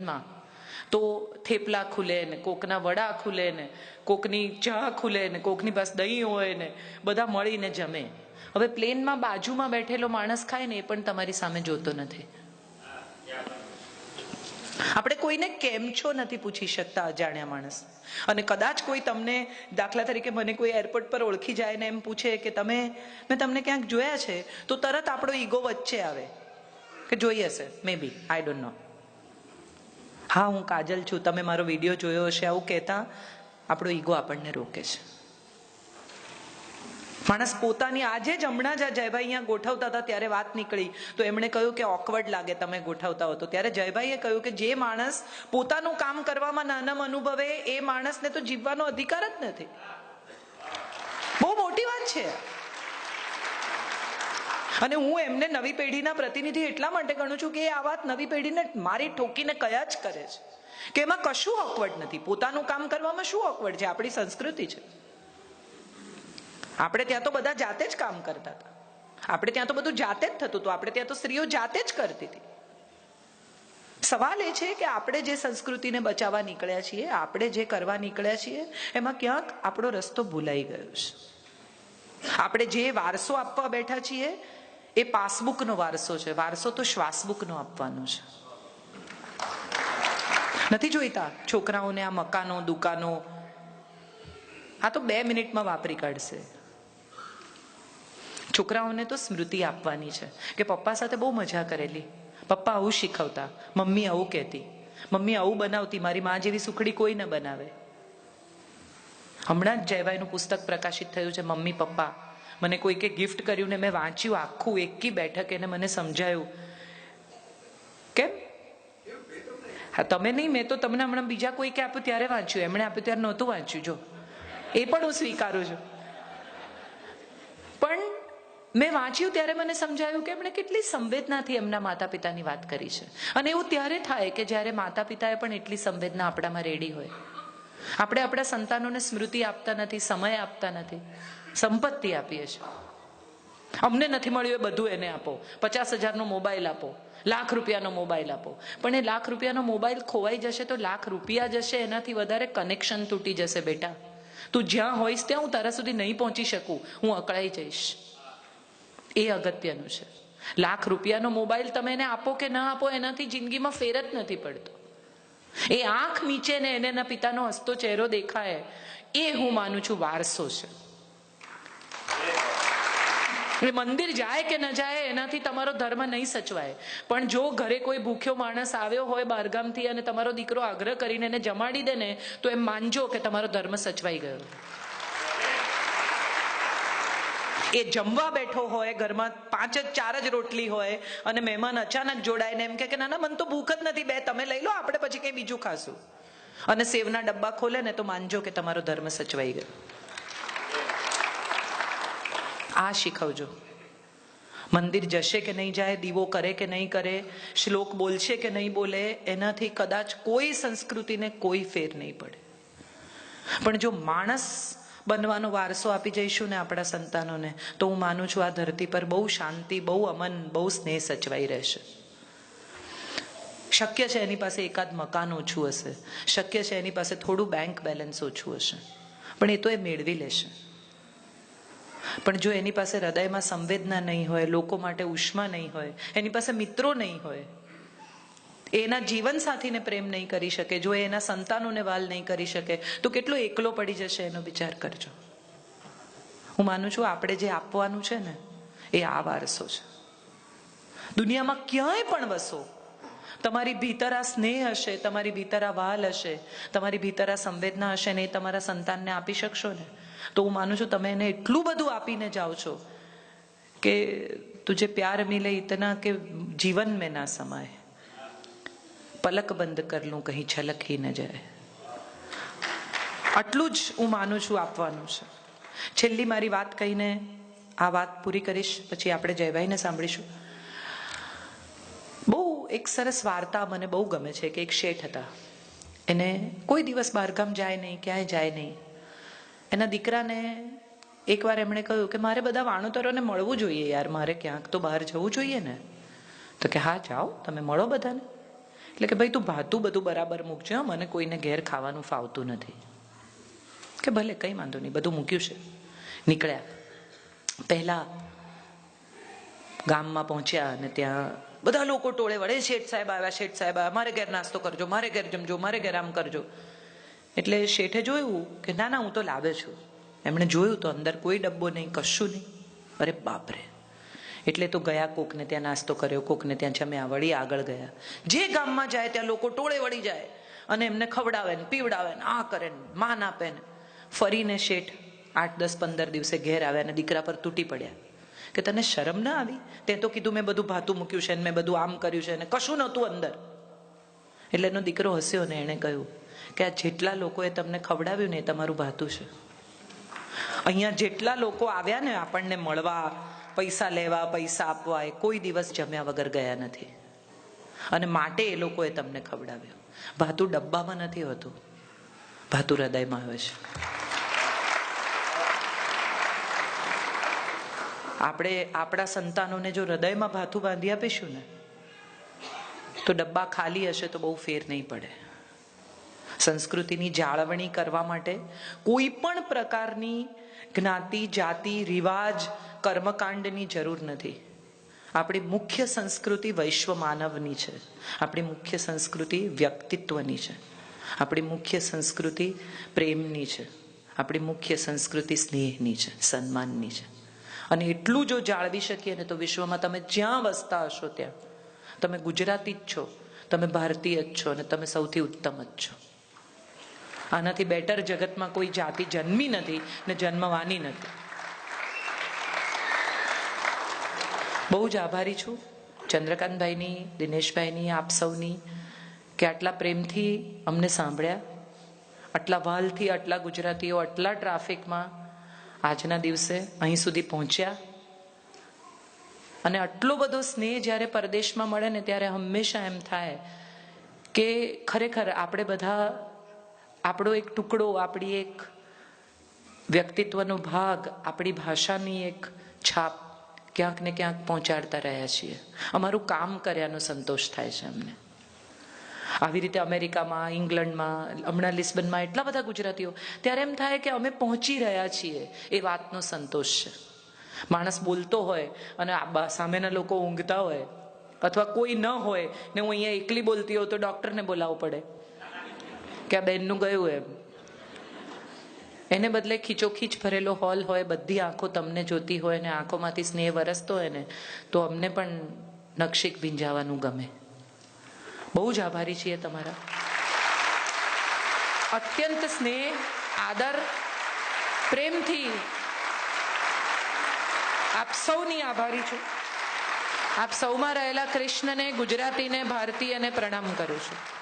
માં. તો થેપલા ખુલે ને, કોકના વડા ખુલે ને, કોકની ચા ખુલે ને, કોકની પાસે દહીં હોય ને, બધા મળીને જમે. હવે પ્લેનમાં બાજુમાં બેઠેલો માણસ ખાય ને એ પણ તમારી સામે જોતો નથી. આપણે કોઈને કેમ છો નથી પૂછી શકતા અજાણ્યા માણસ. અને કદાચ કોઈ તમને દાખલા તરીકે મને કોઈ એરપોર્ટ પર ઓળખી જાય ને એમ પૂછે કે તમે, મેં તમને ક્યાંક જોયા છે, તો તરત આપણો ઈગો વચ્ચે આવે. કે જોઈ હશે મે બી આઈ ડોન્ટ નો હા, હું કાજલ છું. તમે મારો વીડિયો જોયો હશે, આવું કહેતા આપણો ઈગો આપણને રોકે છે. માણસ પોતાની આજે જ હમણાં જ આ જયભાઈ અહીંયા ગોઠવતા હતા, ત્યારે વાત નીકળી. તો એમણે કહ્યું કે ઓકવર્ડ લાગે તમે ગોઠવતા હો તો. ત્યારે જયભાઈએ કહ્યું કે જે માણસ પોતાનું કામ કરવામાં નાનમ અનુભવે, એ માણસને તો જીવવાનો અધિકાર જ નથી. બહુ મોટી વાત છે. અને હું એમને નવી પેઢીના પ્રતિનિધિ એટલા માટે ગણું છું કે એ આ વાત નવી પેઢીને મારી ઠોકીને કયા જ કરે છે. કે એમાં કશું ઓકવર્ડ નથી. પોતાનું કામ કરવામાં શું ઓકવર્ડ છે? આપણી સંસ્કૃતિ છે. આપણે ત્યાં તો બધા જાતે જ કામ કરતા હતા. આપણે ત્યાં તો બધું જાતે જ થતું હતું. આપણે ત્યાં તો સ્ત્રીઓ જાતે જ કરતી હતી. સવાલ એ છે કે આપણે જે સંસ્કૃતિને બચાવવા નીકળ્યા છીએ, આપણે જે કરવા નીકળ્યા છીએ, એમાં ક્યાંક આપણો રસ્તો ભૂલાઈ ગયો છે. આપણે જે વારસો આપવા બેઠા છીએ એ પાસબુકનો વારસો છે. વારસો તો શ્વાસબુકનો આપવાનો છે. નથી જોઈતા છોકરાઓને આ મકાનો, દુકાનો? આ તો બે મિનિટમાં વાપરી કાઢશે. છોકરાઓને તો સ્મૃતિ આપવાની છે કે પપ્પા સાથે બહુ મજા કરેલી. પપ્પા આવું શીખવતા. મમ્મી આવું કહેતી. મમ્મી આવું બનાવતી. મારી મા જેવી સુખડી કોઈ ન બનાવે. હમણાં જ જયભાઈનું પુસ્તક પ્રકાશિત થયું છે, મમ્મી, પપ્પા. મને કોઈકે ગિફ્ટ કર્યું ને મેં વાંચ્યું આખું એકી બેઠક એને મને સમજાયું. કેમ? હા, તમે નહીં, મેં તો તમને હમણાં બીજા કોઈકે આપ્યું ત્યારે વાંચ્યું, એમણે આપ્યું ત્યારે નહોતું વાંચ્યું, જો. એ પણ હું સ્વીકારું છું. પણ મેં વાંચ્યું ત્યારે મને સમજાયું કે એમણે કેટલી સંવેદનાથી એમના માતા પિતાની વાત કરી છે. અને એવું ત્યારે થાય કે જ્યારે માતા પિતાએ પણ એટલી સંવેદના આપણામાં રેડી હોય. આપણે આપણા સંતાનોને સ્મૃતિ આપતા નથી, સમય આપતા નથી, સંપત્તિ આપીએ છીએ. અમને નથી મળ્યું એ બધું એને આપો. પચાસ હજારનો મોબાઈલ આપો, લાખ રૂપિયાનો મોબાઈલ આપો. પણ એ લાખ રૂપિયાનો મોબાઈલ ખોવાઈ જશે તો લાખ રૂપિયા જશે, એનાથી વધારે કનેક્શન તૂટી જશે બેટા. તું જ્યાં હોઈશ ત્યાં હું તારા સુધી નહીં પહોંચી શકું. હું અકળાઈ જઈશ. એ અગત્યનું છે. લાખ રૂપિયાનો મોબાઈલ તમે એને આપો કે ના આપો, એનાથી જિંદગીમાં ફેર જ નથી પડતો. એ આંખ નીચે ને એને એના પિતાનો હસતો ચહેરો દેખાય. એ હું માનું છું વારસો છે. મંદિર જાય કે ન જાય એનાથી તમારો ધર્મ નહીં સચવાય. પણ જો ઘરે કોઈ ભૂખ્યો માણસ આવ્યો હોય બહારગામથી અને તમારો દીકરો આગ્રહ કરીને એને જમાડી દે ને, તો એમ માનજો કે તમારો ધર્મ સચવાઈ ગયો. એ જમવા બેઠો હોય, ઘરમાં પાંચ જ ચાર જ રોટલી હોય અને મહેમાન અચાનક જોડાઈને એમ કે ના ના મને તો ભૂખ જ નથી, બે, તમે લઈ લો, આપણે પછી કંઈ બીજું ખાશું. અને સેવના ડબ્બા ખોલે ને તો માનજો કે તમારો ધર્મ સચવાઈ ગયો. આ શીખવજો. મંદિર જશે કે નહીં જાય, દીવો કરે કે નહીં કરે, શ્લોક બોલશે કે નહીં બોલે, એનાથી કદાચ કોઈ સંસ્કૃતિને કોઈ ફેર નહીં પડે. પણ જો માણસ બનવાનો વારસો આપી જઈશું ને આપણા સંતાનોને. તો હું માનું છું આ ધરતી પર બહુ શાંતિ, બહુ અમન, બહુ સ્નેહ સચવાઈ રહેશે. શક્ય છે એની પાસે એકાદ મકાન ઓછું હશે. શક્ય છે એની પાસે થોડું બેંક બેલેન્સ ઓછું હશે. પણ એ તો એ મેળવી લેશે. પણ જો એની પાસે હૃદયમાં સંવેદના નહીં હોય, લોકો માટે ઉષ્મા નહીં હોય, એની પાસે મિત્રો નહીં હોય એના જીવન સાથીને પ્રેમ નહીં કરી શકે, જો એના સંતાનોને વાલ નહીં કરી શકે, તો કેટલો એકલો પડી જશે એનો વિચાર કરજો. હું માનું છું આપણે જે આપવાનું છે ને, એ આ વારસો છે. દુનિયામાં ક્યાંય પણ વસો, તમારી ભીતર આ સ્નેહ હશે, તમારી ભીતર આ વાલ હશે, તમારી ભીતર આ સંવેદના હશે ને એ તમારા સંતાનને આપી શકશો ને, તો હું માનું છું તમે એને એટલું બધું આપીને જાઓ છો કે તુજે પ્યાર મિલે ઇતના કે જીવન મેં ના સમાય. પલક બંધ કર લઉં, કहीं છલક ન જાય. આટલું જ હું માનું છું આપવાનું છે. છેલ્લી મારી વાત કહીને આ વાત પૂરી કરીશ, પછી આપણે જયભાઈને સાંભળીશું. બહુ એક સરસ વાર્તા મને બહુ ગમે છે કે એક શેઠ હતા. એને કોઈ દિવસ બહારગામ જાય નહીં, ક્યાંય જાય નહીં. એના દીકરાને એકવાર એમણે કહ્યું કે મારે બધા વાણોતરોને મળવું જોઈએ યાર, મારે ક્યાંક તો બહાર જવું જોઈએ ને. તો કે હા, જાઓ, તમે મળો બધાને. એટલે કે ભાઈ તું ભાતું બધું બરાબર મૂકજે મને કોઈને ઘેર ખાવાનું ફાવતું નથી. કે ભલે, કંઈ વાંધો નહીં, બધું મૂક્યું છે. નીકળ્યા. પહેલા ગામમાં પહોંચ્યા અને ત્યાં બધા લોકો ટોળે વળે, શેઠ સાહેબ આવ્યા, શેઠ સાહેબ આવ્યા, મારે ઘેર નાસ્તો કરજો, મારે ઘેર જમજો, મારે ઘેર આમ કરજો. એટલે શેઠે જોયું કે, ના ના, હું તો લાવે છું. એમણે જોયું તો અંદર કોઈ ડબ્બો નહીં, કશું નહીં. અરે બાપરે. એટલે તો ગયા કોકને ત્યાં નાસ્તો કર્યો, કોકને ત્યાં જમ્યા, વળી આગળ ગયા. જે ગામમાં જાય ત્યાં લોકો ટોળે વળી જાય અને એમને ખવડાવે ને પીવડાવે ને આ કરે ને માન આપે ને. ફરીને શેઠ આઠ, દસ, પંદર દિવસે ઘેર આવ્યા અને દીકરા પર તૂટી પડ્યા. કે તને શરમ ના આવી? તે તો કીધું, મેં બધું ભાતું મૂક્યું છે ને મેં બધું આમ કર્યું છે ને કશું નહોતું અંદર. એટલે એનો દીકરો હસ્યો ને એણે કહ્યું કે આ જેટલા લોકોએ તમને ખવડાવ્યું ને એ તમારું ભાતું છે. અહીંયા જેટલા લોકો આવ્યા ને આપણને મળવા પૈસા લેવા, પૈસા આપવા, એ કોઈ દિવસ જમ્યા વગર ગયા નથી. અને માટે એ લોકોએ તમને ખવડાવ્યું. ભાતું ડબ્બામાં નથી હોતું. ભાતું હૃદયમાં હોય છે. આપણે આપણા સંતાનોને જો હૃદયમાં ભાથું બાંધી આપીશું ને, તો ડબ્બા ખાલી હશે તો બહુ ફેર નહીં પડે. સંસ્કૃતિની જાળવણી કરવા માટે કોઈ પણ પ્રકારની જ્ઞાતિ, જાતિ, રિવાજ કર્મકાંડની જરૂર નથી. આપણી મુખ્ય સંસ્કૃતિ વૈશ્વ માનવની છે. આપણી મુખ્ય સંસ્કૃતિ વ્યક્તિત્વની છે. આપણી મુખ્ય સંસ્કૃતિ પ્રેમની છે. આપણી મુખ્ય સંસ્કૃતિ સ્નેહની છે, સન્માનની છે. અને એટલું જો જાળવી શકીએ ને તો વિશ્વમાં તમે જ્યાં વસતા હશો ત્યાં, તમે ગુજરાતી જ છો, તમે ભારતીય જ છો અને તમે સૌથી ઉત્તમ જ છો. આનાથી બેટર જગતમાં કોઈ જાતિ જન્મી નથી ને જન્મવાની નથી. બહુ જ આભારી છું. ચંદ્રકાંતભાઈની, દિનેશભાઈની, આપ સૌની કે આટલા પ્રેમથી અમને સાંભળ્યા. આટલા વાલથી આટલા ગુજરાતીઓ, આટલા ટ્રાફિકમાં આજના દિવસે અહીં સુધી પહોંચ્યા. અને આટલો બધો સ્નેહ જ્યારે પરદેશમાં મળે ને ત્યારે હંમેશા એમ થાય કે ખરેખર આપણે બધા આપણો એક ટુકડો, આપણી એક વ્યક્તિત્વનો ભાગ, આપણી ભાષાની એક છાપ ક્યાંક ને ક્યાંક પહોંચાડતા રહ્યા છીએ. અમારું કામ કર્યાનો સંતોષ થાય છે અમને. આવી રીતે અમેરિકામાં, ઇંગ્લેન્ડમાં, હમણાં લિસ્બનમાં એટલા બધા ગુજરાતીઓ. ત્યારે એમ થાય કે અમે પહોંચી રહ્યા છીએ. એ વાતનો સંતોષ છે. માણસ બોલતો હોય અને સામેના લોકો ઊંઘતા હોય અથવા કોઈ ન હોય ને હું અહીંયા એકલી બોલતી હોઉં તો ડૉક્ટરને બોલાવવો પડે. કે આ બેનનું ગયું એમ. એને બદલે ખીચોખીચ ભરેલો હોલ હોય, બધી આંખો તમને જોતી હોય ને આંખોમાંથી સ્નેહ વરસતો હોય ને, તો અમને પણ નક્ષિક ભીંજાવાનું ગમે. બહુ જ આભારી છીએ તમારા. અત્યંત સ્નેહ, આદર, પ્રેમથી આપ સૌની આભારી છું. આપ સૌમાં રહેલા કૃષ્ણને, ગુજરાતીને, ભારતીયને પ્રણામ કરું છું.